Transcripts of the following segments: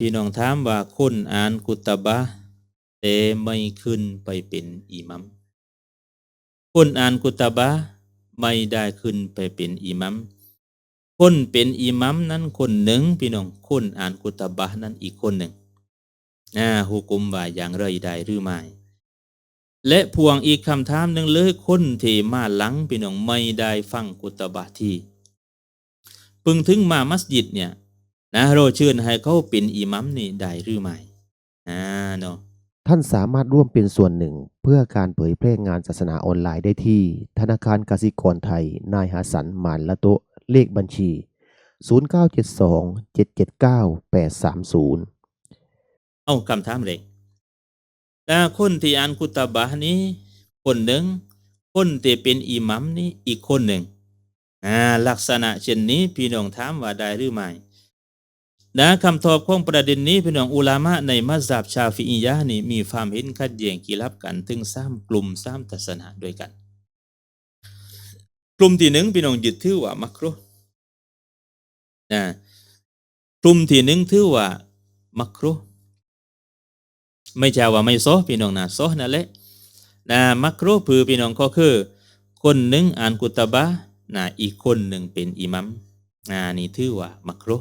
พี่น้องถามว่าคนอ่านกุตบะแต่ไม่ขึ้นไปเป็นอิมัม คนอ่านกุตบะไม่ได้ขึ้นไปเป็นอิมัม คนเป็นอิมัมนั้นคนหนึ่ง พี่น้องคนอ่านกุตบะนั้นอีกคนหนึ่งอ่าหุกุมว่าอย่างไรได้หรือไม่และพวงอีกคำถามหนึ่งเลยคนที่มาหลังพี่น้องไม่ได้ฟังกุตบะที่ปึงถึงมามัสยิดเนี่ย นะเราเชิญให้เขาเป็นอิหมัมนี่ได้หรือไม่อ่าเนาะท่านสามารถร่วมเป็นส่วนหนึ่ง เพื่อการเผยแพร่งานศาสนาออนไลน์ได้ที่ ธนาคารกสิกรไทย นายหาสันหมานละโตะเลขบัญชี 0972 779 830 เอาคำถามเล็กแต่คนที่อ่านกุตบะนี้ คนหนึ่ง คนที่เป็นอิหมัมนี้อีกคนหนึ่งอ่าลักษณะเช่นนี้พี่น้องถามว่าได้หรือไม่ นะคำตอบของประเด็นนี้พี่น้องอุลามะในมัสยิดชาฟิอียะนี่มีความเห็นขัดแย้งกีรับกัน ถึงสามกลุ่มสามทัศนะด้วยกัน กลุ่มที่หนึ่งพี่น้องยึดถือว่ามักรุนะกลุ่มที่หนึ่งถือว่ามักรุไม่ใช่ว่าไม่โซพี่น้องนะโซนั่นแหละนะมักรุพือพี่น้องก็คือ คนหนึ่งอ่านกุตบะนะอีกคนหนึ่งเป็นอิหมัมนะนี่ถือว่ามักรุ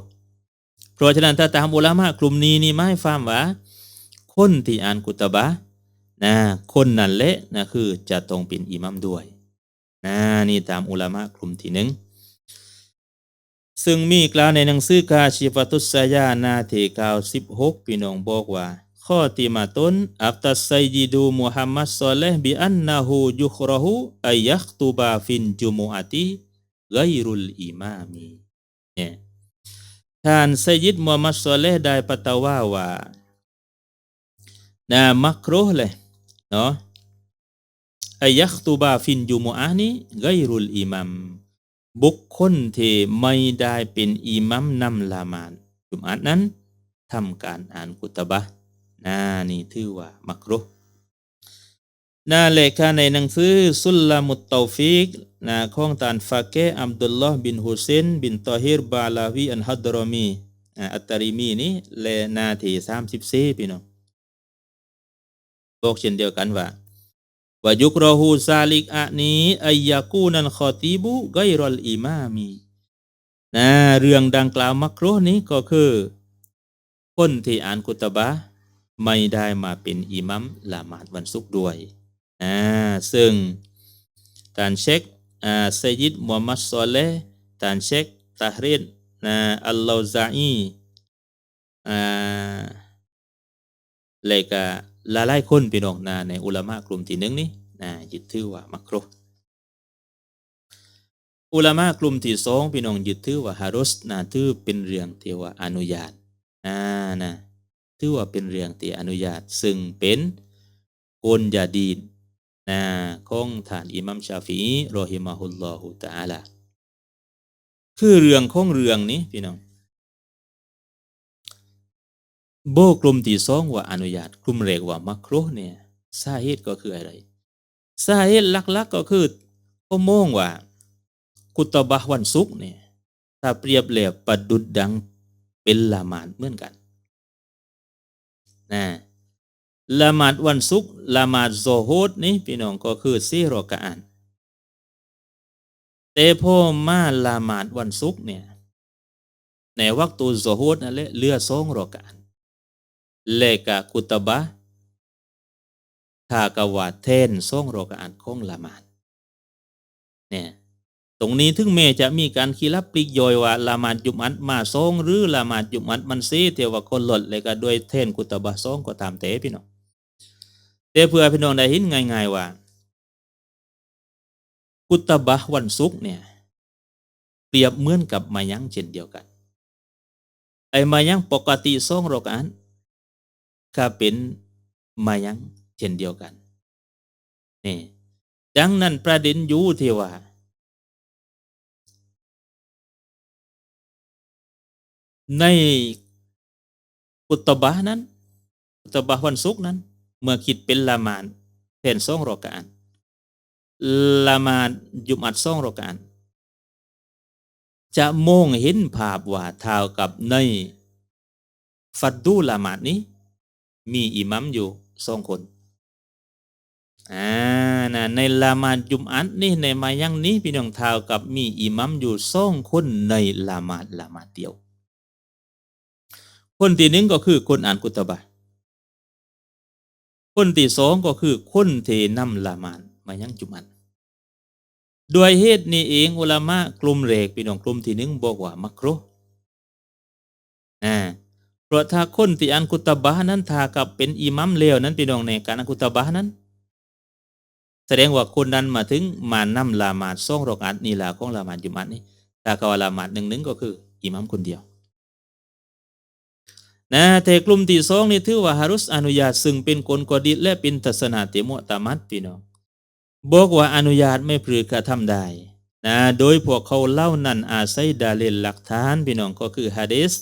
เพราะฉะนั้นถ้าตามอุลามะกลุ่มนี้นี่ไม่ฟังว่า คนที่อ่านกุตบะนะคนนั่นแหละนะคือจะต้องเป็นอิหมัมด้วยนะนี่ตามอุลามะกลุ่มที่หนึ่งซึ่งมีกล่าวในหนังสือกาชิฟตุสยานาเทกาวสิบหกพี่น้องบอกว่า ข้อที่มาต้นอัฟตัสไซยิดูมุฮัมมัดซอเลห์บิอันนาหูยุครหูอายักตุบาฟินจุมุอาติไกรุลอิมามีเนี่ย ท่านไซยิดมุฮัมมัดซอเลห์ได้ปตว่าว่านะมักรุเลยเนาะอายักตุบาฟินจุมุอานีไกรุลอิมามบุคคลที่ไม่ได้เป็นอิมัมนำละมาดจุมอัดนั้นทำการอ่านกุตบะนานี่ถือว่ามักรุฮ์นาเลขาในหนังสือสุลลามุตเตฟิก นาของตานฟาเกอับดุลลอฮ์บินฮุเซนบินตอฮิรบาลาวีอันฮัดรอมีอัตตาริมีนี่เลนาที่สามสิบสี่พี่น้องบอกเช่นเดียวกันว่า wa yukrahu zalik akni ayyakuna al-khatibu ghairal imami นะเรื่องดังกล่าวมักรุนี้ก็คือคนที่อ่านกุตบะไม่ได้มาเป็นอิมัมละหมาดวันศุกร์ด้วยอ่าซึ่งการเช็ค อ่าไซยิดมูฮัมมัดซอเลห์การเช็คตาฮริดนะอัลลอฮซาอีอ่าเลยก็หลายๆคนพี่น้องนะในอุลามะกลุ่มที่หนึ่งนี้นะยึดถือว่ามักรุอุลามะกลุ่มที่สองพี่น้องยึดถือว่าฮารุสนะถือเป็นเรื่องที่ว่าอนุญาตอ่านะถือว่าเป็นเรื่องที่อนุญาต ซึ่งเป็นกลยาดีน นะของท่านอิมัมชาฟีอีรอฮิมะฮุลลอฮุตาลาคือเรื่องของเรื่องนี้พี่น้องโบกลุ่มที่สองว่าอนุญาตกลุ่มแรกว่ามักรุฮ์เนี่ยสาเหตุก็คืออะไรสาเหตุหลักๆก็คือก็มองว่า กุตบะวันศุกเนี่ยถ้าเปรียบเทียบประดุดดังเป็นละมาดเหมือนกันนะ ละหมาดวันศุกร์ละหมาดโซโฮดนี่พี่น้องก็คือซีโรกะอันแต่พมาละหมาดวันศุกร์เนี่ยในวักตูโซโฮดนั่นแหละเลือสองโรกะอันเลกะกุตบะทากวาเทนส่งโรกานของละหมาดเนี่ยตรงนี้ถึงแม้จะมีการคีรับปลีกย่อยว่าละหมาดจุมัดมาส่งหรือละหมาดจุมัดมันซีเทว่าคนหลดเลยก็ด้วยเทนกุตบะส่งก็ตามเตพี่น้อง แต่เพื่อพี่น้องได้เห็นง่ายๆว่า กุตบะวันศุกร์เนี่ยเปรียบเหมือนกับมายังเช่นเดียวกัน ไอ้มายังปกติส่งโรกานก็เป็นมายังเช่นเดียวกันนี่ดังนั้นประเด็นอยู่ที่ว่าในกุตบะนั้นกุตบะวันศุกร์นั้น เมื่อคิดเป็นละมานแทนสองรอกานละมานยุมัดสองรอกานจะมองเห็นภาพว่าเท่ากับในฟัดดูละหมาดนี้ มีอิหมัมอยู่สองคนอ่านะในละหมาดจุมอัตนี่ในมายังนี้พี่น้องเท่ากับมีอิหมัมอยู่สองคนในละหมาดละหมาดเดียว คนที่หนึ่งก็คือคนอ่านกุตบะ คนที่สองก็คือคนเทนำละมาดมายังจุมอัตด้วยเหตุนี้เองอุลามะกลุ่มแรกพี่น้องกลุ่มที่หนึ่งบอกว่ามักรุอ่าเพราะถ้าคนที่อ่านกุตบะนั้นถ้ากับเป็นอิหมัมเลวนั้นพี่น้องในการอ่านกุตบะนั้น แสดงว่าคนนั้นมาถึงมานำละหมาดสองรอกอัดนี่ละของละหมาดจุมัดนี่ถ้าก็ว่าละหมาดหนึ่งหนึ่งก็คืออิหมัมคนเดียว นะแต่กลุ่มที่สองนี่ถือว่าฮารุสอนุญาตซึ่งเป็นคนกดิตและเป็นทัศนาเตมุตามัดพี่น้องบอกว่าอนุญาตไม่พลือกระทำได้นะโดยพวกเขาเล่านั้นอาศัยดาเลนหลักฐานพี่น้องก็คือฮะดีษ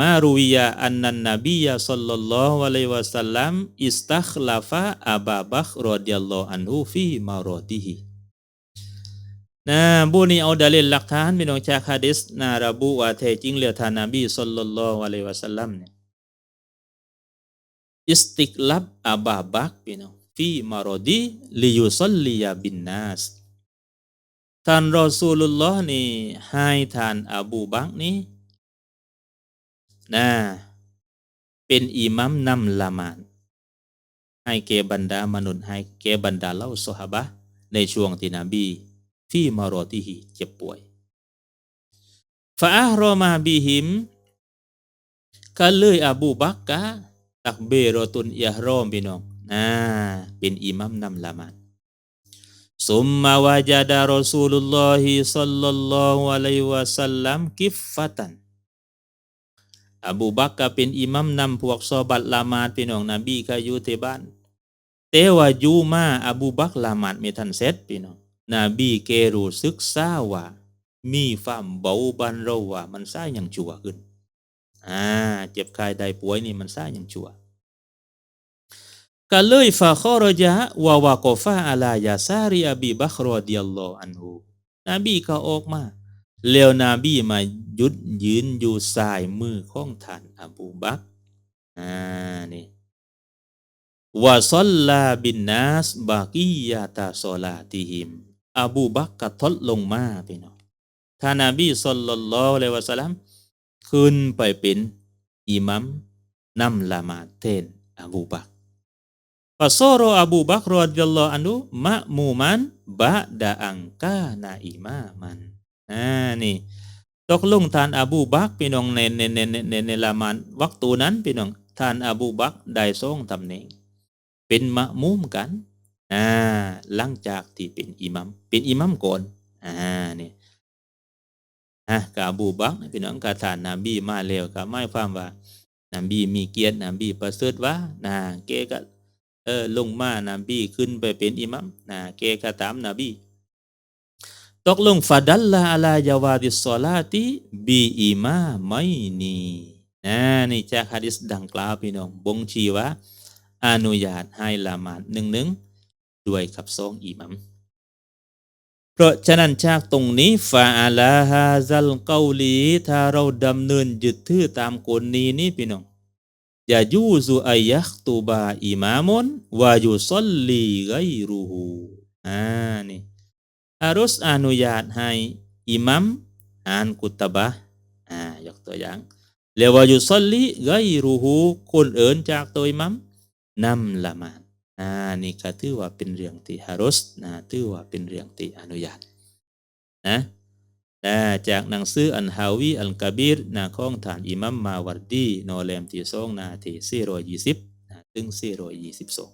มารุวิยาอันนันนบียสัลลัลลอฮุอะลัยวะสัลลัมอิสตัคลาฟะอาบาบักรอดิยัลลอฮอันฮุฟีมารอดิฮิ นะบุนี้เอาดาเลนหลักฐานพี่น้องจากฮะดีษนะระบุว่าแท้จริงแล้วท่านนบีสัลลัลลอฮุอะลัยวะสัลลัมเนี่ยอิสติกลับอาบาบักพี่น้อง fi marodi liyusalliya bin nas ท่านรอซูลุลลอฮ์นี่ให้ท่านอบูบักนี่นะเป็นอิมัมนำละมาดให้แก่บรรดามนุษย์ให้แก่บรรดาเล่าสหบะในช่วงที่นบี ฟีมารอติฮิเจ็บป่วยฟาอัลรอมาบิหิมก็เลยอบูบักกะตักเบรอตุนอิฮรอมพี่น้องอ่าเป็นอิมัมนำละมาดสุมมาวาจาดารอสูลุลลอฮิสัลลัลลอฮุอะลัยวะสัลลัมกิฟฟตันอบูบักก็เป็นอิมัมนำพวกซอบัตละมาดพี่น้องนบีก็อยู่ที่บ้านแต่ว่ายูมาอบูบักละมาดไม่ทันเสร็จพี่น้อง นบีเกรู้ศึกษาว่ามีความเบาบันเราว่ามันซ่าอย่างชั่วขึ้นอ่าเจ็บไข้ได้ป่วยนี่มันซ่าอย่างชั่วก็เลยฟาคอรจาวาวากฟาอาลายาซาริอบีบัครอดิยัลลออันฮูนบีก็ออกมาแล้วนบีมายุดยืนอยู่สายมือของท่านอบูบักอ่านี่วาซัลลาบินนัสบากียาตาซอลาติฮิม อบูบักก็ทดลงมาพี่น้องท่านนบีสัลลัลลอฮุอะลัยวะสัลลัมขึ้นไปเป็นอิมัมนำละมาเทนอบูบัก Fasoro Abu Bakr radhiyallahu anhu ma'muman ba'da angka na imaman. Nah, ni ตกลงท่านอบูบักพี่น้องในในในในในละมานวักตูนั้นพี่น้องท่านอบูบักได้ทรงตำแหน่งเป็นมะมุมกัน อ่าหลังจากที่เป็นอิมัมเป็นอิมัมก่อนอ่านี่อะกับอบูบักพี่น้องกับท่านนบีมาแล้วก็ไม่ความว่านบีมีเกียรตินบีประเสริฐว่านะเกก็เออลงมานบีขึ้นไปเป็นอิมัมนะเกก็ตามนบีตกลงฟาดัลลาอัลายาวาดิสซอลาติบีอิมาไม่นีนะนี่จากฮะดิษดังกล่าวพี่น้องบ่งชี้ว่าอนุญาตให้ละหมาดหนึ่งหนึ่ง ด้วยกับสองอิหมัมเพราะฉะนั้นจากตรงนี้ฟาอาลาฮาซัลเกาลีถ้าเราดำเนินยึดถือตามกฎนี้นี่พี่น้องยายูซุอายักตูบาอิมามนวายุซอลลีไกรูฮูอ่านี่ harus อนุญาตให้อิมัมอ่านกุตบะอ่ายกตัวอย่างเลวายุซอลลีไกรูฮูคนเอินจากตัวอิมัมนำละมาด อ่านี่ก็ถือว่าเป็นเรื่องที่ harus นะถือว่าเป็นเรื่องที่อนุญาตนะแต่จากหนังสืออันฮาวีอัลกบีรนาของฐานอิมัมมาวัดดีโนเลมที่สองนาที่สี่ร้อยยี่สิบนะถึงสี่ร้อยยี่สิบสอง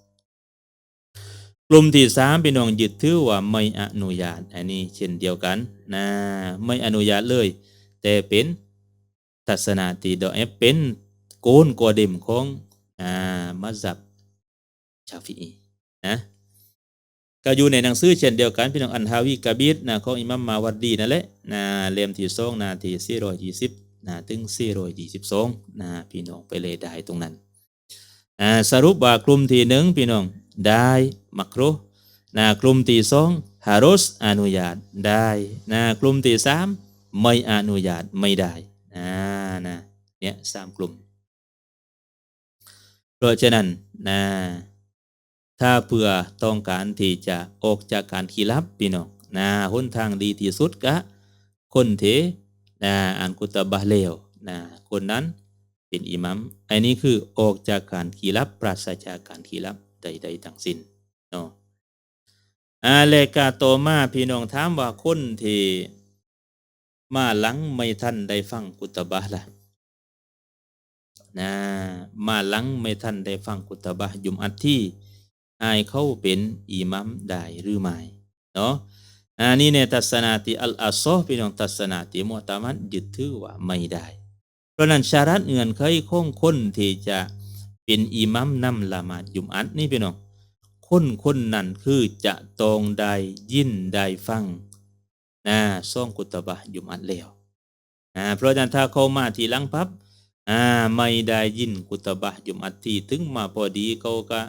กลุ่มที่สามเป็นน้องยึดถือว่าไม่อนุญาตอันนี้เช่นเดียวกันนะไม่อนุญาตเลย แต่เป็นทัศนาที่ดอเอเป็นโกนกอเดมของอ่ามัซับ ชาฟีนะก็อยู่ในหนังสือเช่นเดียวกันพี่น้องอันฮาวีกาบิดนะของอิมามมาวัดดีนั่นแหละนะเล่มที่สองนาที่สี่ร้อยยี่สิบนะถึงสี่ร้อยยี่สิบสองนะพี่น้องไปเลยได้ตรงนั้นอ่าสรุปว่ากลุ่มที่หนึ่งพี่น้องได้มักรุนะกลุ่มที่สองฮารุสอนุญาตได้นะกลุ่มที่สามไม่อนุญาตไม่ได้นะนะเนี่ยสามกลุ่มเพราะฉะนั้นนะ ถ้าเพื่อต้องการที่จะออกจากการขีรับพี่น้องนะหนทางดีที่สุดกะ คนเทนะอ่านกุตบะเลวนะคนนั้นเป็นอิหมัมอันนี้คือออกจากการขีรับปราศจากการขีรับใดๆทั้งสิ้นเนาะอาเลกาโตมาพี่น้องถามว่าคนที่มาหลังไม่ทันได้ฟังกุตบะล่ะนะมาหลังไม่ทันได้ฟังกุตบะยุมอัดที่ อายเขาเป็นอิมัมได้หรือไม่เนาะอันนี้ในทัศนาที่อัลอาซอพี่น้องทัศนาที่มุตามัดยึดถือว่าไม่ได้ เพราะนั้นชารัตเงื่อนไขของคนที่จะเป็นอิมัมนำละหมาดยุมอัดนี่พี่น้องคนคนนั้นคือจะตรงได้ยินได้ฟังนะซ่องกุตบะยุมอัดแล้วนะเพราะฉะนั้นถ้าเขามาทีหลังพับอ่าไม่ได้ยินกุตบะยุมอัดที่ถึงมาพอดีเขาก็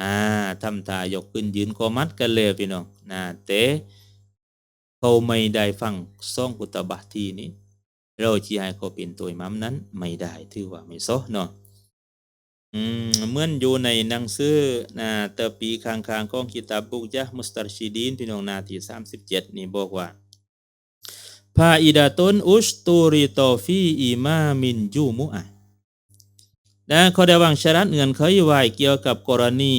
อ่าทำท่ายกขึ้นยืนกอมัดกันเลยพี่น้องนะแต่เขาไม่ได้ฟังซ่องกุตบะทีนี้ เราจีให้เขาเป็นตัวมัมนั้นไม่ได้ถือว่าไม่ซอเนาะอืมเหมือนอยู่ในหนังสือนะเตปีข้างของคิตาบุกยะมุสตารชิดีนพี่น้องนาที่37นี่บอกว่าพาอิดาตนอุสตูริโตฟีอิมามินจูมุอะ นะเขาได้วางชรัตเงื่นไขไว้เกี่ยวกับกรณี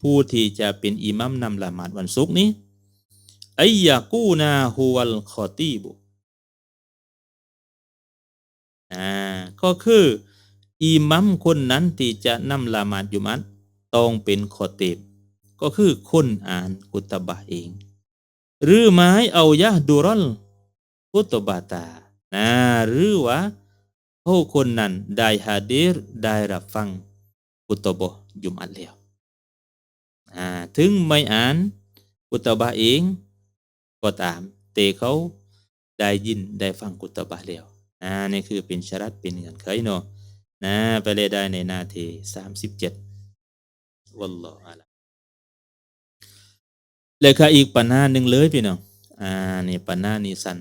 ผู้ที่จะเป็นอิมัมนำละหมาดวันศุกร์นี้ไอยากูนาฮุวัลคอตีบุอ่าก็คืออิมัมคนนั้นที่จะนำละหมาดยุมัดต้องเป็นขอเตบก็คือคนอ่านกุตบะเอง หรือไม้เอายะดูรอลกุตบะตานะหรือว่า ผู้คนนั้นได้ฮาดีรได้รับฟังกุตบะยุมัดแล้วถึงไม่อ่านกุตบะเอง ก็ตาม แต่เขาได้ยินได้ฟังกุตบะแล้วอ่านี่คือเป็นชรัตเป็นเงื่อนไขเนาะนะไปเลยได้ในนาทีสามสิบเจ็ดวัลลอฮฺอาลัมเลยค่ะอีกปัญหาหนึ่งเลยพี่น้องอ่านี่ปัญหานี้สัน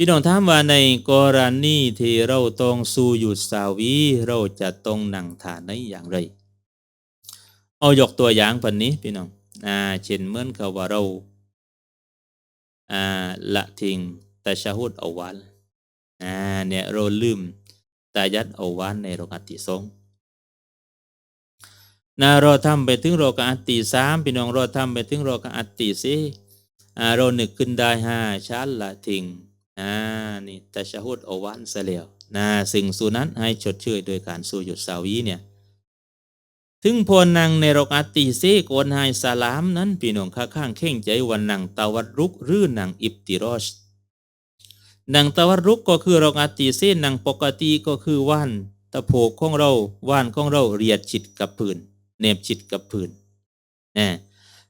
พี่น้องถามว่าในกรณีที่เราต้องสู้หยุดสาวี เราจะต้องนั่งฐานในอย่างไร เอายกตัวอย่างปันนี้พี่น้องอ่าเช่นเหมือนกับว่าเราอ่าละทิ้งแตะชะฮุดเอาวันอ่าเนี่ยเราลืมตายัดเอาวันในโรกาติสองนะเราทำไปถึงโรกาติสามพี่น้องเราทำไปถึงโรกาติสี่อ่าเรานึกขึ้นได้ห้าชั้นละทิ้ง อ่านี่ตะชะฮุดอวันเสลียวนะสิ่งสูนั้นให้ชดเชยโดยการสู้หยุดสาวีเนี่ยถึงพอนังในรกอาตีเซกนไฮสลามนั้นพี่น้องข้าข้างเข่งใจวันนังตาวัดรุกหรือนังอิบติรอชนังตาวัดรุกก็คือรกอาตีเซนังปกติก็คือว่านตะโพกของเราว่านของเราเรียดชิดกับพื้นเนบชิดกับพื้นนะ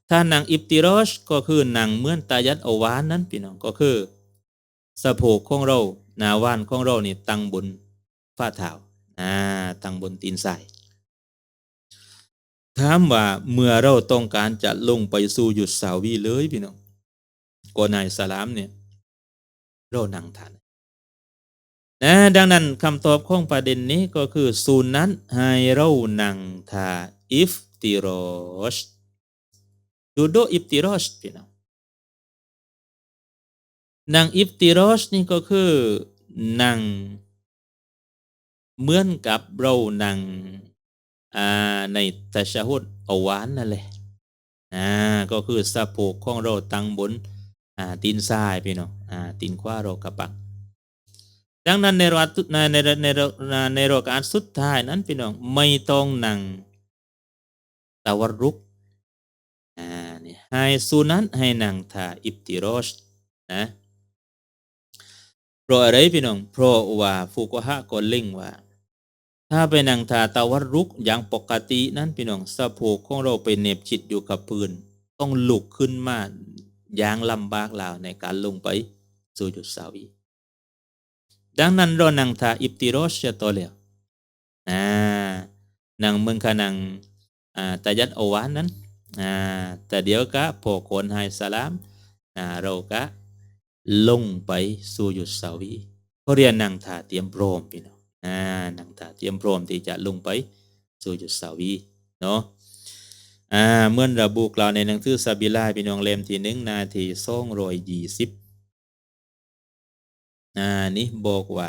ถ้านังอิบติรอชก็คือนังเหมือนตายัดอวานนั้นพี่น้องก็คือ สะโพกของเราหนาว่านของเรานี่ตั้งบนฝ่าเท้าอ่าตั้งบนตีนใส่ถามว่าเมื่อเราต้องการจะลงไปสู่หยุดสาวีเลยพี่น้องก็นายสลามเนี่ยเรานั่งทานนะดังนั้นคำตอบของประเด็นนี้ก็คือสูนนั้นให้เรานั่งทาอิฟติรอชดูโดอิฟติรอชพี่น้อง นั่งอิฟติรอชนี่ก็คือนั่งเหมือนกับเรานั่งอ่าในตะชะฮุดอวานนั่นแหละอ่าก็คือสะโพกของเราตั้งบนอ่าตีนซ้ายพี่น้องอ่าตีนขวาเรากระปักดังนั้นในรัตในในในในโรการสุดท้ายนั้นพี่น้องไม่ต้องนั่งตะวันรุกอ่านี่ให้สุนั้นให้นั่งท่าอิบติรอชนะ เพราะอะไรพี่น้องเพราะว่าฟุกุฮะก็เล่งว่า ถ้าไปนั่งทาตาวัดรุกอย่างปกตินั้นพี่น้องสะโพกของเราไปเน็บชิดอยู่กับพื้นต้องลุกขึ้นมาอย่างลำบากลาวในการลงไปสู่จุดสาวีดังนั้นเรานั่งทาอิบติโรชจะตัวเลียวอ่านั่งเมืองขนังอ่าตายัดอวานนั้นอ่าแต่เดี๋ยวก็พอคนให้สลามอ่าเราก็ ลงไปสู่ยุดสาวีเขาเรียนนั่งถาเตรียมพร้อมพี่น้องอ่านังถาเตรียมพร้อมที่จะลงไปสู่ยุดสาวีเนาะอ่าเมื่อระบุกล่าวในหนังสือซาบิลาพี่น้องเล่มที่หนึ่งนาทีสองร้อยยี่สิบอ่านี่บอกว่า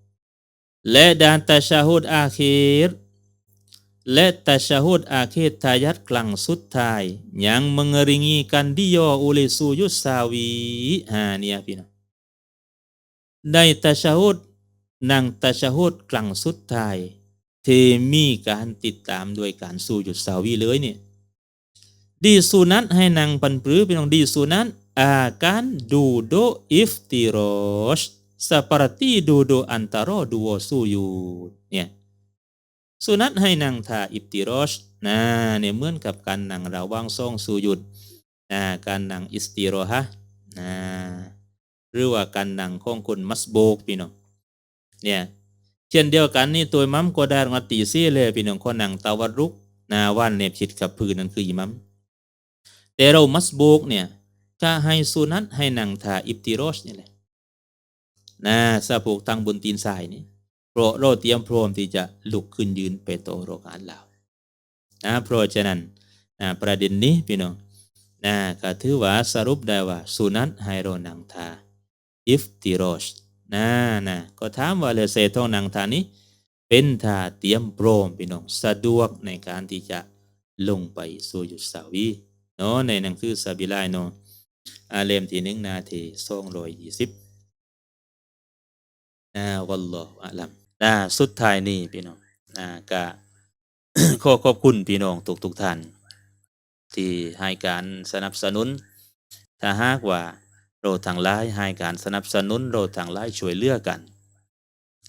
และดานตัชาฮุดอาคีรและตัชาฮุดอาคีรทายาทกลางสุดท้าย yang mengeringikan dia oleh sujud sawi ha ni ya พี่น้องในตัชาฮุดนางตัชาฮุดกลางสุดท้ายที่มีการติดตามด้วยการสูจุดสาวีเลยเนี่ยดีสุนัตให้นางปันปรือพี่น้องดีสุนัต akan duduk iftirosh seperti duduk antara dua sujud เนี่ยสุนัตให้นางทาอิฟติรอชนะเนี่ยเหมือนกับการนั่งระว่างสองสุยุดนะการนั่งอิสติโรฮะนะหรือว่าการนั่งของคนมัสโบกพี่น้องเนี่ยเช่นเดียวกันนี่ตัวมัมก็ได้งตีซี่เลยพี่น้องคนนั่งตาวัดรุกนะว่านเนบชิดกับพื้นนั่นคืออิมัมแต่เรามัสโบกเนี่ยก็ให้สุนัตให้นางทาอิฟติรอชนี่แหละ นะสะผูกตั้งบนตีนทรายนี่เพราะเรเตรียมพร้อมที่จะลุกขึ้นยืนไปโตโรกานเรานะเพราะฉะนั้นนะประเด็นนี้พี่น้องนะก็ถือว่าสรุปได้ว่าสุนัตให้เรนังทาอิฟติโรชนะนะก็ถามว่าเลเซทองนังทานี้เป็นทาเตรียมพร้อมพี่น้องสะดวกในการที่จะลงไปสู่ยุดสาวีเนาะในหนังสือซาบิลายเนาะอาเลมที่หนึ่งนาทีสองร้อยยี่สิบ นะวัลลอฮุอะลัมนะสุดท้ายนี้พี่น้องนะก็ขอขอบคุณพี่น้องทุกทุกท่าน ที่ให้การสนับสนุน ถ้าหากว่าเราทางหลายให้การสนับสนุนเราทางหลายช่วยเหลือกัน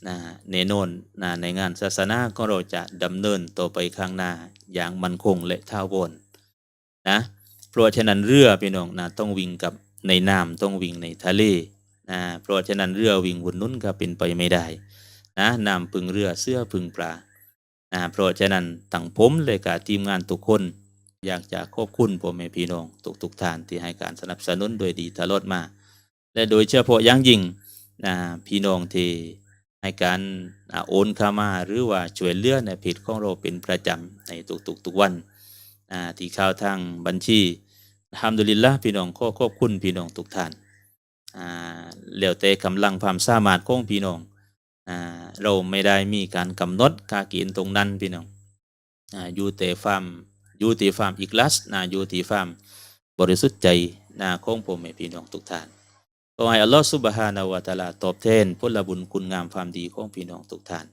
นะแน่นนนะในงานศาสนาก็เราจะดำเนินต่อไปข้างหน้าอย่างมั่นคงและท้าวรนะเพราะฉะนั้นเรือพี่น้องนะต้องวิ่งกับในน้ำต้องวิ่งในทะเล นะเพราะฉะนั้นเรือวิ่งวนนุ่นก็เป็นไปไม่ได้นะนำพึงเรือเสื้อพึงปลานะเพราะฉะนั้นตั้งผมเลยกับทีมงานทุกคน อยากจะขอบคุณพ่อแม่พี่น้องทุกทุกท่านที่ให้การสนับสนุนโดยดีตลอดมา และโดยเฉพาะอย่างยิ่งนะพี่น้องที่ให้การโอนเข้ามาหรือว่าช่วยเหลือในเพจของเราเป็นประจำในทุกๆทุกวันที่ข้าวทางบัญชีอัลฮัมดุลิลละพี่น้องขอขอบคุณพี่น้องทุกท่าน อ่าแล้วแต่กำลังความสามารถของพี่น้องอ่าเราไม่ได้มีการกำหนดกาเกณฑ์ตรงนั้นพี่น้องอ่าอยู่แต่ความอยู่ที่ความอีกลัสนะอยู่ที่ความบริสุทธิ์ใจนะของผมให้พี่น้องทุกท่านขอให้อัลลอฮฺสุบฮานาวะตาลาตอบแทนผลบุญคุณงามความดีของพี่น้องทุกท่าน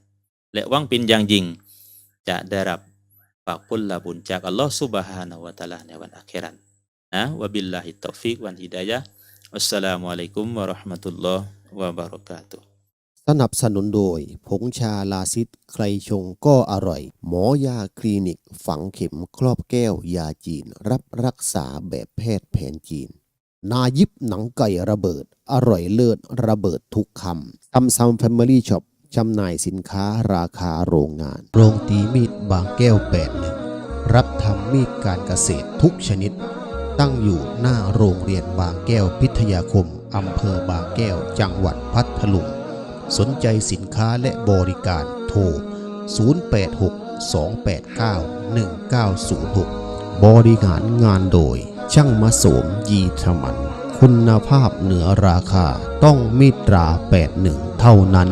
และวังเป็นอย่างยิ่งจะได้รับฝากผลบุญจากอัลลอฮฺสุบฮานาวะตาลาในวันอาคราตนะวะบิลลาฮิตตอฟิกวันฮิดายะ ห์ Wassalamualaikum warahmatullahi wabarakatuh. สนับสนุนโดย ผงชาลาซิดใครชงก็อร่อย หมอยาคลินิก ฝังเข็มครอบแก้วยาจีน รับรักษาแบบแพทย์แผนจีน นายิบหนังไก่ระเบิด อร่อยเลิศระเบิดทุกคำซัมซัมแฟมิลี่ช็อปจำหน่ายสินค้าราคาโรงงาน โรงตีมีดบางแก้วแปดหนึ่งรับทำมีดการเกษตรทุกชนิด ตั้งอยู่หน้าโรงเรียนบางแก้วพิทยาคม อำเภอบางแก้ว จังหวัดพัทลุง สนใจสินค้าและบริการโทร 0862891906 บริหารงานโดย ช่างมาโสมยีธมัน คุณภาพเหนือราคาต้องมิตรา 81 เท่านั้น